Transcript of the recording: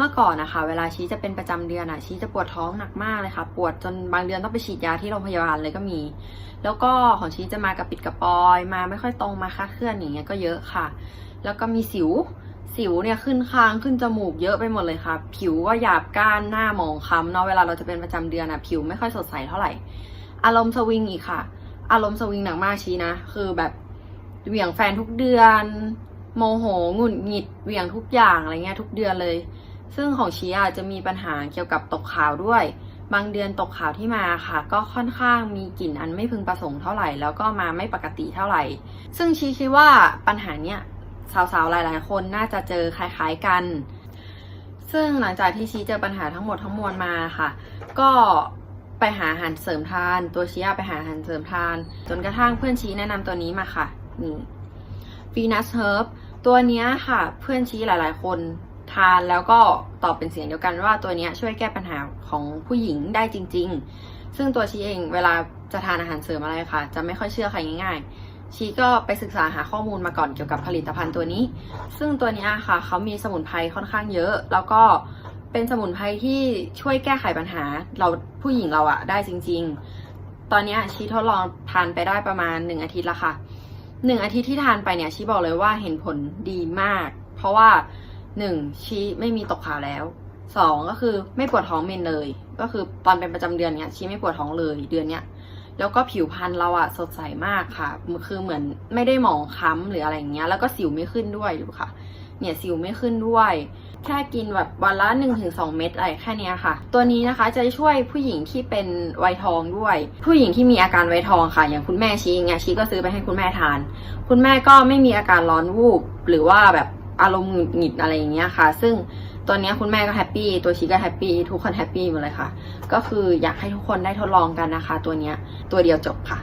เมื่อก่อนนะคะ เวลาชี้จะเป็นประจำเดือนอะชี้จะปวดท้องหนักมากเลยค่ะ ปวดจนบางเดือนต้องไปฉีดยาที่โรงพยาบาลเลยก็มี แล้วก็ของชี้จะมากับปิดกระปอย มาไม่ค่อยตรงมาคลาดเคลื่อนอย่างเงี้ยก็เยอะค่ะ แล้วก็มีสิวสิวเนี่ยขึ้นคางขึ้นจมูกเยอะไปหมดเลยค่ะ ผิวก็หยาบก้านหน้าหมองคล้ำเนาะเวลาเราจะเป็นประจำเดือนอะผิวไม่ค่อยสดใสเท่าไหร่ อารมณ์สวิงอีกค่ะ อารมณ์สวิงหนักมากชี้นะ คือแบบเหวี่ยงแฟนทุกเดือน โมโหหงุดหงิดเหวี่ยงทุกอย่างอะไรเงี้ยทุกเดือนเลย ซึ่งของชีอาจจะมีปัญหาเกี่ยวกับตกขาวด้วย บางเดือนตกขาวที่มาค่ะ ก็ค่อนข้างมีกลิ่นอันไม่พึงประสงค์เท่าไหร่ แล้วก็มาไม่ปกติเท่าไหร่ ซึ่งชีคิดว่าปัญหาเนี้ยสาวๆหลายๆ คนน่าจะเจอคล้ายๆกัน ซึ่งหลังจากที่ชีเจอปัญหาทั้งหมดทั้งมวลมาค่ะ ก็ไปหาอาหารเสริมทาน ตัวชีอะไปหาอาหารเสริมทาน จนกระทั่งเพื่อนชีแนะนำตัวนี้มาค่ะนี่ฟีนัสเฮิร์บตัวเนี้ยค่ะ เพื่อนชี้หลาย ๆ คน ทานแล้วก็ตอบเป็นเสียงเดียวกันว่าตัวนี้ช่วยแก้ปัญหาของผู้หญิงได้จริง ๆ ซึ่งตัวชีเองเวลาจะทานอาหารเสริมอะไรค่ะ จะไม่ค่อยเชื่อใครง่ายๆ ชีก็ไปศึกษาหาข้อมูลมาก่อนเกี่ยวกับผลิตภัณฑ์ตัวนี้ ซึ่งตัวนี้ยค่ะเขามีสมุนไพรค่อนข้างเยอะ แล้วก็เป็นสมุนไพรที่ช่วยแก้ไขปัญหาเราผู้หญิงเราอะได้จริง ๆ ตอนนี้ชีทดลองทานไปได้ประมาณหนึ่งอาทิตย์ละค่ะหนึ่งอาทิตย์ที่ทานไปเนี่ยชีบอกเลยว่าเห็นผลดีมาก เพราะว่า หนึ่งชี้ไม่มีตกขาวแล้วสองก็คือไม่ปวดท้องเมนเลย ก็คือตอนเป็นประจำเดือนเนี้ยชี้ไม่ปวดท้องเลยเดือนเนี้ยแล้วก็ผิวพรรณเราอะสดใสมากค่ะ คือเหมือนไม่ได้หมองคล้ำหรืออะไรอย่างเงี้ย แล้วก็สิวไม่ขึ้นด้วยดูค่ะ เนี่ยสิวไม่ขึ้นด้วย แค่กินแบบวันละ1นถึงสเม็ดอะไรแค่นี้ค่ะ ตัวนี้นะคะจะช่วยผู้หญิงที่เป็นวัยทองด้วย ผู้หญิงที่มีอาการวัยทองค่ะ อย่างคุณแม่ชีอย่างเงี้ยชีก็ซื้อไปให้คุณแม่ทาน คุณแม่ก็ไม่มีอาการร้อนวูบหรือว่าแบบ อารมณ์หงุดหงิดอะไรอย่างเงี้ยค่ะ ซึ่งตัวนี้คุณแม่ก็แฮปปี้ตัวชีก็แฮปปี้ทุกคนแฮปปี้หมดเลยค่ะ ก็คืออยากให้ทุกคนได้ทดลองกันนะคะ ตัวเนี้ยตัวเดียวจบค่ะ